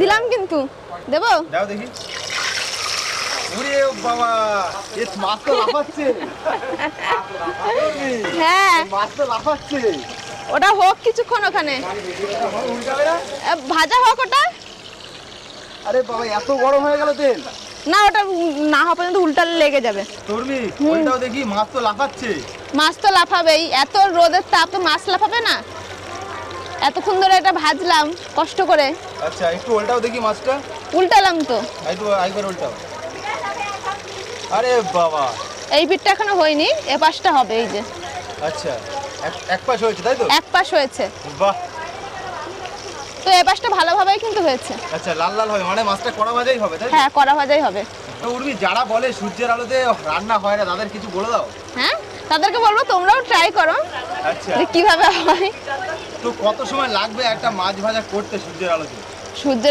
দিলাম কিন্তু। দেবো? দাও দেখি। ওরে বাবা এ মাছ তো লাফাচ্ছে। হ্যাঁ। মাছ তো লাফাচ্ছে। ওটা হোক কিছুক্ষণ ওখানে। ভাজা হোক ওটা। আরে বাবা এত গরম হয়ে গেল তেল। না ওটা না হওয়া পর্যন্ত উল্টালে লেগে যাবে। তরমি ওইটাও দেখি মাছ তো লাফাচ্ছে। মাছ তো লাফাবেই। এত রোদের তাপ তো মাছ লাফাবে না? এতক্ষণ ধরে এটা ভাজলাম কষ্ট করে। আচ্ছা একটু উল্টাও দেখি মাছটা। উল্টালাম তো। একটু একবার উল্টাও। আরে বাবা। এই পিঠটা এখনও হয়নি এ পাশটা হবে এই যে। আচ্ছা এক- পাশ হয়েছে তাই তো? এক পাশ হয়েছে। বাহ। তো এ পাশটা ভালোভাবেই কিন্তু হয়েছে। আচ্ছা লাল লাল হবে মানে মাছটা কড়া ভাজাই হবে তাই? হ্যাঁ কড়া ভাজাই হবে। তো উর্মি যারা বলে সূর্যের আলোতে রান্না হয় না তাদের কিছু বলে দাও। হ্যাঁ? তাদেরকে বলব তোমরাও ট্রাই করো। আচ্ছা। যে কীভাবে হয়। তো কত সময় লাগবে একটা মাছ ভাজা করতে সূর্যের আলোতে? সূর্যের